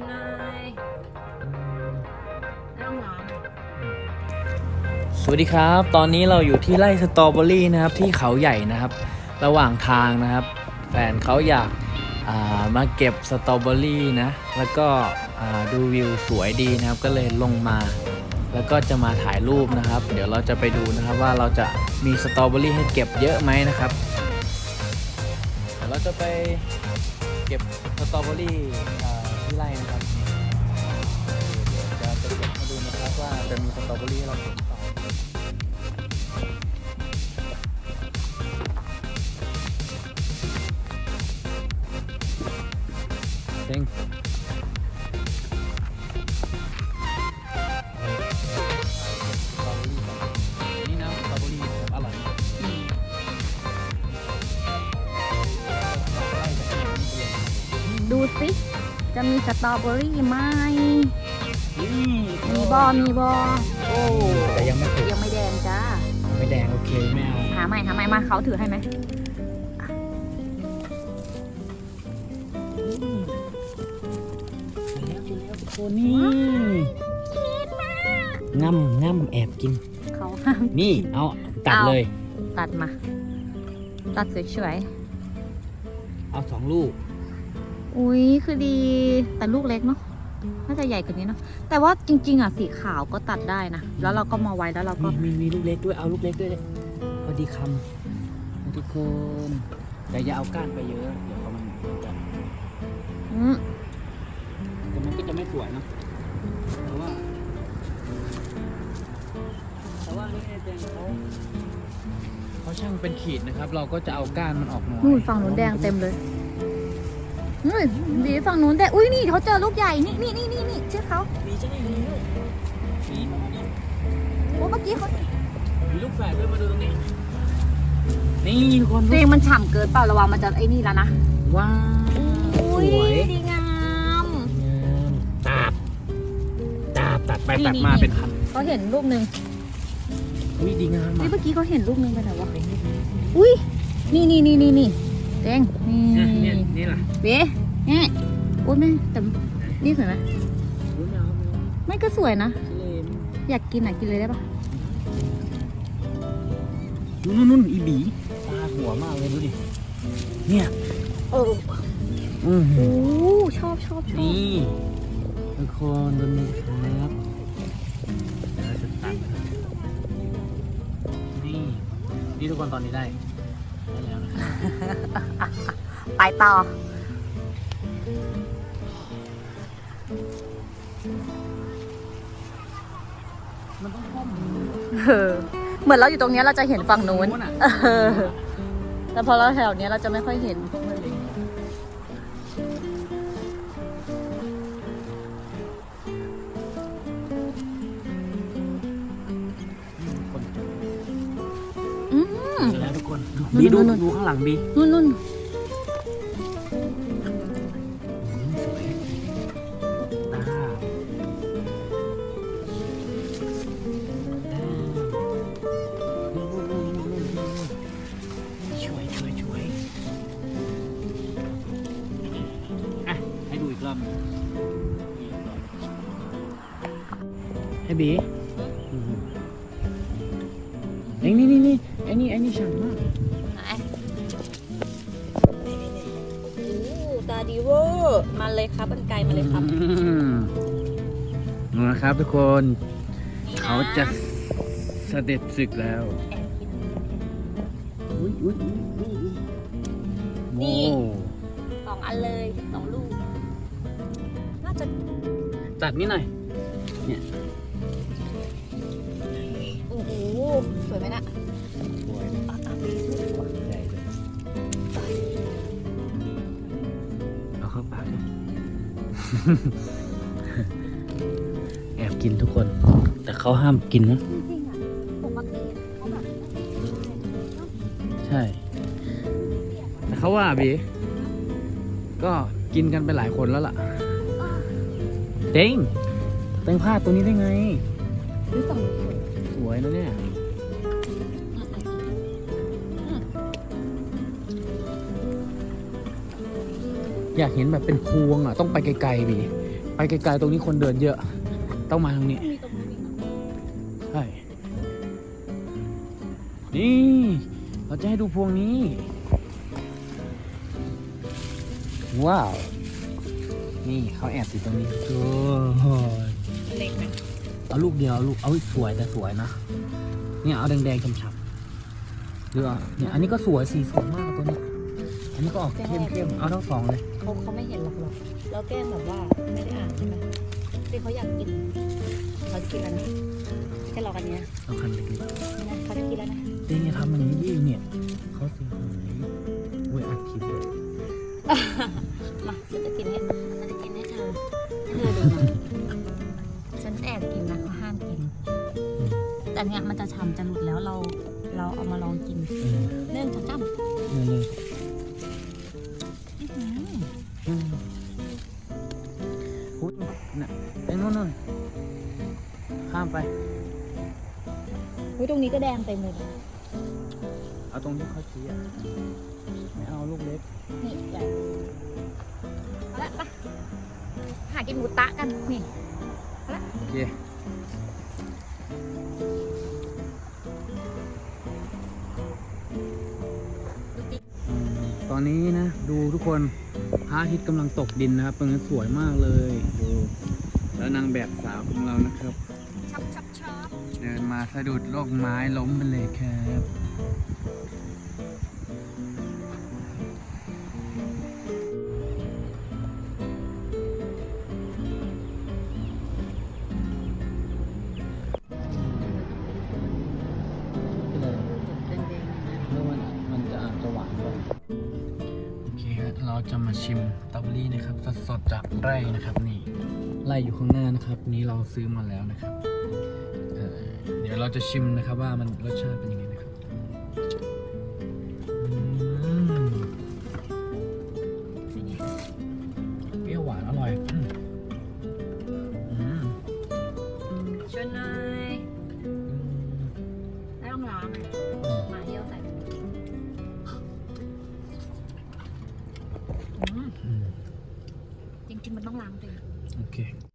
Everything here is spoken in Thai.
นน่อยน้องหนอนสวัสดีครับ ตอนนี้เราอยู่ที่ไร่สตรอเบอรี่นะครับที่เขาใหญ่นะครับ ระหว่างทางนะครับ แฟนเขาอยากอ่ามาเก็บสตรอเบอรี่นะ แล้วก็อ่าดูวิวสวยดีนะครับ ก็เลยลงมา แล้วก็จะมาถ่ายรูปนะครับ เดี๋ยวเราจะไปดูนะครับว่าเราจะมีสตรอเบอรี่ให้เก็บเยอะไหมนะครับเดี๋ยวเราจะไปเก็บสตรอเบอรี่อ่า ที่ไร่นะครับเดี๋ยวจะไปเก็บมาดูนะครับว่าจะมีสตรอเบอรี่ให้เราเก็บต่อเซ็งนี่น้ำสตรอเบอรี่แบบอร่อยดูสิ จะมีสตรอเบอรี่ไหมนี่มีบอมีบอโอ้แต่ยังไม่ถูกยังไม่แดงจ้าไม่แดงโอเคไม่เอาหาใหม่หาใหม่มาเขาถือให้ไหมกินแล้วกินแล้วทุกคนนี่ง่ำง่ำแอบกิน เขาห้ามนี่เอาตัดเอาเลย ตัดมา ตัดสวยเอาสองลูกๆ อุ้ยคือดีแต่ลูกเล็กเนาะน่าจะใหญ่กว่านี้เนาะแต่ว่าจริง ๆอะสีขาวก็ตัดได้นะแล้วเราก็มาไว้แล้วเราก็มีมีมีลูกเล็กด้วยเอาลูกเล็กด้วยพอดีคำทุกคนแต่อย่าเอาก้านไปเยอะเดี๋ยวเขามันจะอืมแต่มันก็จะไม่สวยเนอะแต่ว่า แต่ว่านี่ไงแดงเขาเขาช่างเป็นขีดนะครับ เราก็จะเอาก้านมันออกน้อยนู่นฝั่งนู้นแดงเต็มเลย นู่นดีฝั่งนู้นแดงอุ้ยนี่เขาเจอลูกใหญ่ นี่นี่นี่นี่นี่ชื่อเขามีจะได้มีด้วยมีโอ้เมื่อกี้เขามีลูกแฝดด้วยมาดูตรงนี้ นี่ทุกคนตัวเองมันฉ่ำเกินเปล่าระวังมันจะไอ้นี่แล้วนะ ว้าวสอุ้วยดีงามตาบตาบตัดไปนี่ตัดนี่มานี่เป็นพันเขาเห็นลูกหนึ่งอุ้ยดีงามนี่อะเมื่อกี้เขาเห็นลูกหนึ่งไปไหนวะอุ้ยนี่นี่นี่นี่นี่ เต้งนี่เนี่ยเนี่ยนี่ล่ะเบ๊เนี่ยอุ้ยแม่แต่นี่สวยไหมอุ้ยไม่เอาไม่เอาไม่ก็สวยนะทะเลอยากกินอะกินเลยได้ปะนู่นนู่นนู่นอีบีตาหัวมากเลยดูดิ เนี่ยเอออือหืโอ้อชอบชอบชอบนี่ทุกคนดูนี่ครับเดี๋ยวเราจะตัดนี่นี่ทุกคนตอนนี้ได้ ได้แล้วนะครับไปต่อ มันต้องก้มเออเหมือนเราอยู่ตรงเนี้ยเราจะเห็นฝั่งนู้นอะเออ แต่พอเราแถวเนี้ยเราจะไม่ค่อยเห็นค อืมเจอแล้วทุกคนดูนู่นบีดูนู่นดูข้างหลังบีนู่นนู่นอืมสวยตาตานู่นนู่นนู่นนู่นนู่นนู่นช่วยช่วยช่วยอะให้ดูอีกรอบหนึ่งให้บีอืมนี่นี่นี่นี่ไอ้นี่ไอ้นี่ฉ่ำมากไหนโอ้ตาดีเวอร์มาเลยครับบันไกลมาเลยครับอืมนู่นนะครับทุกคน เขาจะเสด็จศึกแล้วอุ้ยอุ้ยอุ้ยอุ้ยอุ้ยนี่โอ้สองอันเลยสองลูก น่าจะตัดนี่หน่อยโอ้โห สวยไหมน่ะาเข้าปากดิแอบกินทุกคน แต่เขาห้ามกินนะ จริงๆอะปกติเขาแบบใช่ แต่เขาว่าบีก็กินกันไปหลายคนแล้วล่ะ เต็งเต็งพลาดตัวนี้ได้ไง หรือสอง สวยสวยนะเนี่ย อยากเห็นแบบเป็นพวงอะต้องไปไกลๆบีไปไกลๆตรงนี้คนเดินเยอะ ต้องมาทางนี้มีตรงนี้นอีกนะใช่นี่เราจะให้ดูพวงนี้ ว้าว นี่เขาแอบติดตรงนี้โอ้โหเล็กไหมเอาลูกเดียวเอาลูกเอาสวยแต่สวยนะเนี่ยเอาแดงๆฉ่ำๆหรือว่าเนี่ยอันนี้ก็สวยสีสวยมากตัว นี้อันนี้ก็ออกเข้มๆเอาทั้งสองเลยเขาเขาไม่เห็นหรอกหรอกเราแกล้งแบบว่าไม่ได้อ่านใช่ไหมที่เขาอยากกินเขาจะกินอะไรนะแค่รอกันเนี้ยเอาคันเล็กนะเขาจะกินแล้วนะๆเต้งจะทำอย่างนี้ดิเนี่ยเขาเสียหายเว้ยอัดคลิปเลยมาฉันจะกินให้ฉันจะกินให้เธอให้เธอดูนะฉันแอบกินนะเขาห้ามกิน แต่เนี้ยมันจะฉ่ำจะหลุดแล้วเรา เราเอามาลองกินเออเริ่มจากจ้ำเนี่ยเลย อื้อหืออืมอุ๊ยน่ะไอ้นู่นนู่นข้ามไปอุ๊ยตรงนี้ก็แดงเต็มเลยนะเอาตรงที่เขาชี้อะไม่เอาลูกเล็ก นี่ใหญ่เอาละไปหากินหมูตะกันนี่โอเค ตอนนี้นะดูทุกคนพระอาทิตย์กำลังตกดินนะครับตรงนี้สวยมากเลยดูแล้วนางแบบสาวของเรานะครับชับชับชับเดินมาสะดุดโลกไม้ล้มไปเลยครับ จะมาชิมสตรอเบอรี่นะครับ สดๆจากไร่นะครับนี่ไร่อยู่ข้างหน้านะครับ นี้เราซื้อมาแล้วนะครับเเดี๋ยวเราจะชิมนะครับว่ามันรสชาติเป็นยังไงนะครับอืมเปรี้ยวหวานอร่อยอืมชนห